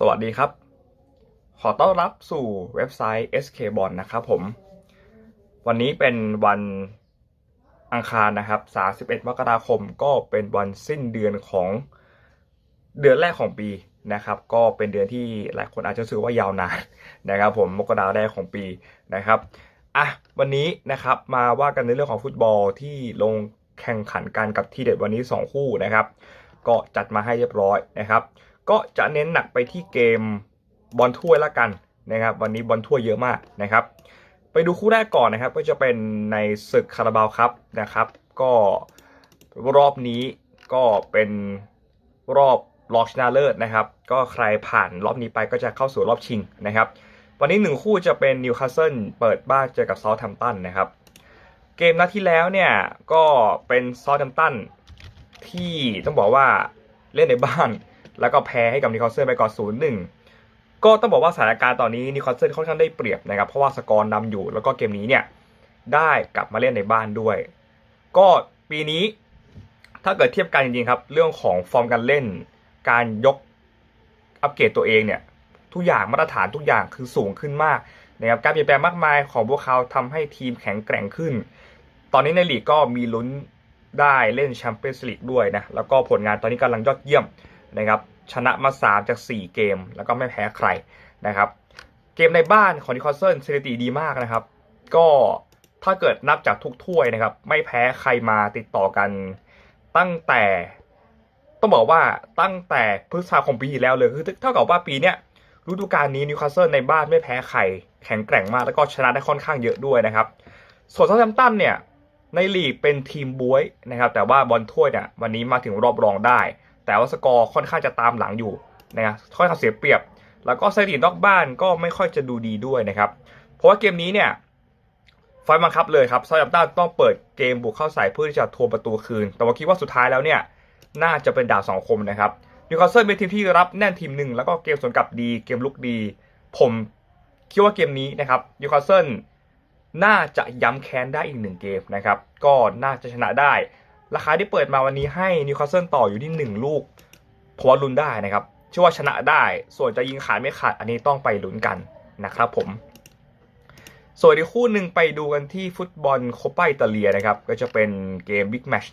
สวัสดีครับ ขอต้อนรับสู่เว็บไซต์ SK b o n นะครับผม วันนี้เป็นวันอังคารนะครับ 31 มกราคม ก็เป็นวันสิ้นเดือนของเดือนแรกของปีนะครับ ก็เป็นเดือนที่หลายคนอาจจะรู้สึกว่ายาวนานนะครับ ผม มกราแรกของปีนะครับอะวันนี้นะครับมาว่ากันในเรื่องของฟุตบอลที่ลงแข่งขันกันกับที่เด็ดวันนี้ 2 คู่นะครับ ก็จัดมาให้เรียบร้อยนะครับ ก็จะเน้นหนักไปที่เกมบอลถ้วยละกันนะครับ วันนี้บอลถ้วยเยอะมากนะครับ ไปดูคู่แรกก่อนนะครับ ก็จะเป็นในศึกคาราบาวครับนะครับ ก็รอบนี้ก็เป็นรอบรอชนะเลิศนะครับ ก็ใครผ่านรอบนี้ไปก็จะเข้าสู่รอบชิงนะครับ วันนี้หนึ่งคู่จะเป็นนิวคาสเซิลเปิดบ้านเจอกับเซาท์แฮมป์ตันนะครับ เกมนัดที่แล้วเนี่ยก็เป็นเซาท์แฮมป์ตันที่ต้องบอกว่าเล่นในบ้าน แล้วก็แพ้ให้กับนิคาสเซิลไปก่อนศูนย์หนึ่งก็ต้องบอกว่าสถานการณ์ตอนนี้นิคาสเซิลค่อนข้างได้เปรียบนะครับ เพราะว่าสกอร์นำอยู่ แล้วก็เกมนี้เนี่ยได้กลับมาเล่นในบ้านด้วย ก็ปีนี้ถ้าเกิดเทียบกันจริงๆครับ เรื่องของฟอร์มการเล่น การยกอัปเกรดตัวเองเนี่ยทุกอย่างมาตรฐานทุกอย่างคือสูงขึ้นมากนะครับการเปลี่ยนแปลงมากมายของพวกเขาทำให้ทีมแข็งแกร่งขึ้น ตอนนี้ในลีกก็มีลุ้นได้เล่นแชมเปี้ยนส์ลีกด้วยนะ แล้วก็ผลงานตอนนี้กำลังยอดเยี่ยม นะครับชนะมา 3 จาก 4 เกม แล้วก็ไม่แพ้ใครนะครับเกมในบ้านของนิคอสเซิลสถิติดีมากนะครับ ก็ถ้าเกิดนับจากทุกถ้วยนะครับ ไม่แพ้ใครมาติดต่อกันตั้งแต่ต้องบอกว่าตั้งแต่พฤษภาคมปีที่แล้วเลยคือเท่ากับว่าปีเนี้ยฤดูกาลนี้นิวคาสเซิลในบ้านไม่แพ้ใครแข็งแกร่งมากแล้วก็ชนะได้ค่อนข้างเยอะด้วยนะครับ ส่วนซาท์แฮมตันเนี่ยในลีกเป็นทีมบวยนะครับ แต่ว่าบอลถ้วยเนี่ยวันนี้มาถึงรอบรองได้ แต่ว่าสกอร์ค่อนข้างจะตามหลังอยู่นะครับค่อนข้างเสียเปรียบ แล้วก็สถิตินอกบ้านก็ไม่ค่อยจะดูดีด้วยนะครับ เพราะว่าเกมนี้เนี่ยไฟล์บังคับเลยครับซาท์แฮมตันต้องเปิดเกมบุกเข้าใส่เพื่อที่จะทวงประตูคืน แต่ว่าคิดว่าสุดท้ายแล้วเนี่ยน่าจะเป็นดาวสองคมนะครับนิวคาสเซิลเป็นทีมที่รับแน่นทีมหนึ่งแล้วก็เกมสวนกลับดีเกมลุกดี ผมคิดว่าเกมนี้นะครับนิวคาสเซิลน่าจะย้ำแค้นได้อีกหนึ่งเกมนะครับ ก็น่าจะชนะได้ ราคาที่เปิดมาวันนี้ให้นิวคาสเซิลต่ออยู่ที่ 1 ลูกเพราะว่าลุ้นได้นะครับเชื่อว่าชนะได้ ส่วนจะยิงขาดไม่ขาดอันนี้ต้องไปลุ้นกันนะครับผม ส่วนอีกคู่หนึ่งไปดูกันที่ฟุตบอลโคปาอิตาเลียนะครับ ก็จะเป็นเกมบิ๊กแมช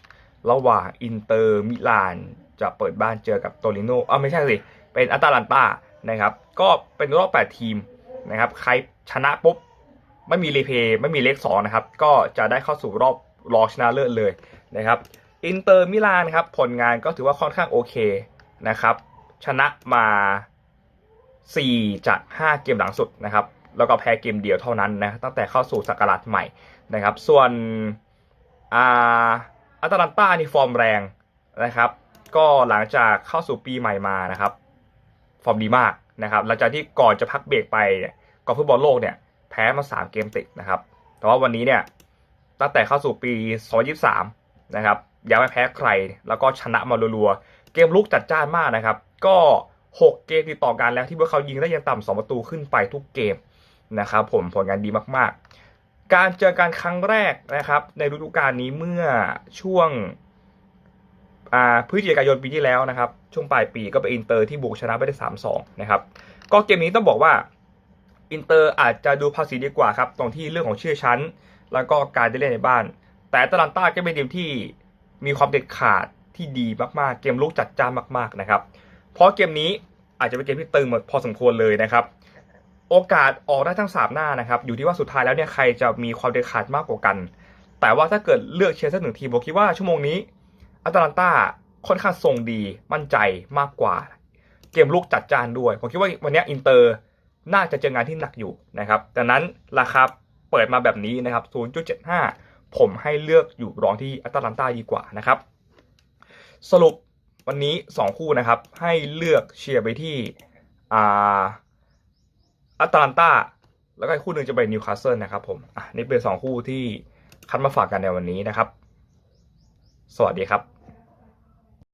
ระหว่างอินเตอร์มิลานจะเปิดบ้านเจอกับโตริโนอ่าไม่ใช่สิ เป็นอัตาลันตานะครับ ก็เป็นรอบ 8 ทีมนะครับ ใครชนะปุ๊บ ไม่มีรีเพย์ไม่มีเลขสองนะครับ ก็จะได้เข้าสู่รอบรองชนะเลิศเลย นะครับอินเตอร์มิลานครับผลงานก็ถือว่าค่อนข้างโอเคนะครับชนะมา 4 จาก 5 เกมหลังสุดนะครับแล้วก็แพ้เกมเดียวเท่านั้นนะตั้งแต่เข้าสู่ศักราชใหม่นะครับส่วนอาอัตแลนตานี่ฟอร์มแรงนะครับก็หลังจากเข้าสู่ปีใหม่มานะครับฟอร์มดีมากนะครับหลังจากที่ก่อนจะพักเบรกไปก่อนฟุตบอลโลกเนี่ยแพ้มา 3 เกมติดนะครับแต่ว่าวันนี้เนี่ยตั้งแต่เข้าสู่ปี 2023 นะครับยังไม่แพ้ใคร แล้วก็ชนะมารัวๆเกมลุกจัดจ้านมากนะครับ ก็ 6 เกมติดต่อกันแล้วที่พวกเขายิงได้ยังต่ำสองประตูขึ้นไปทุกเกมนะครับผมผลงานดีมากๆ การเจอกันครั้งแรกนะครับ ในฤดูกาลนี้เมื่อช่วงพฤศจิกายนปีที่แล้วนะครับ ช่วงปลายปีก็เป็นอินเตอร์ที่บุกชนะไปได้สามสองนะครับ ก็เกมนี้ต้องบอกว่าอินเตอร์อาจจะดูภาษีดีกว่าครับ ตรงที่เรื่องของชื่อชั้น แล้วก็การได้เล่นในบ้าน แต่ตลันต้าก็เป็นทีมที่มีความเด็ดขาดที่ดีมากๆ เกมลุกจัดจ้านมากๆนะครับ เพราะเกมนี้อาจจะเป็นเกมที่ตึงหมดพอสมควรเลยนะครับ โอกาสออกได้ทั้งสามหน้านะครับ อยู่ที่ว่าสุดท้ายแล้วเนี่ยใครจะมีความเด็ดขาดมากกว่ากัน แต่ว่าถ้าเกิดเลือกเชียร์สักหนึ่งทีมผมคิดว่าชั่วโมงนี้อัตแลนตาค่อนข้างทรงดีมั่นใจมากกว่า เกมลุกจัดจานด้วยผมคิดว่าวันนี้อินเตอร์น่าจะเจองานที่หนักอยู่นะครับดังนั้นราคาเปิดมาแบบนี้นะครับ 0.75 ผมให้เลือกอยู่รองที่แอตแลนตาดีกว่านะครับ สรุปวันนี้ 2 คู่นะครับ ให้เลือกเชียร์ไปที่อัตแลนตาแล้วก็คู่หนึ่งจะไปนนิวคาสเซิลนะครับผมอะนี่เป็น 2 คู่ที่คัดมาฝากกันในวันนี้นะครับ สวัสดีครับ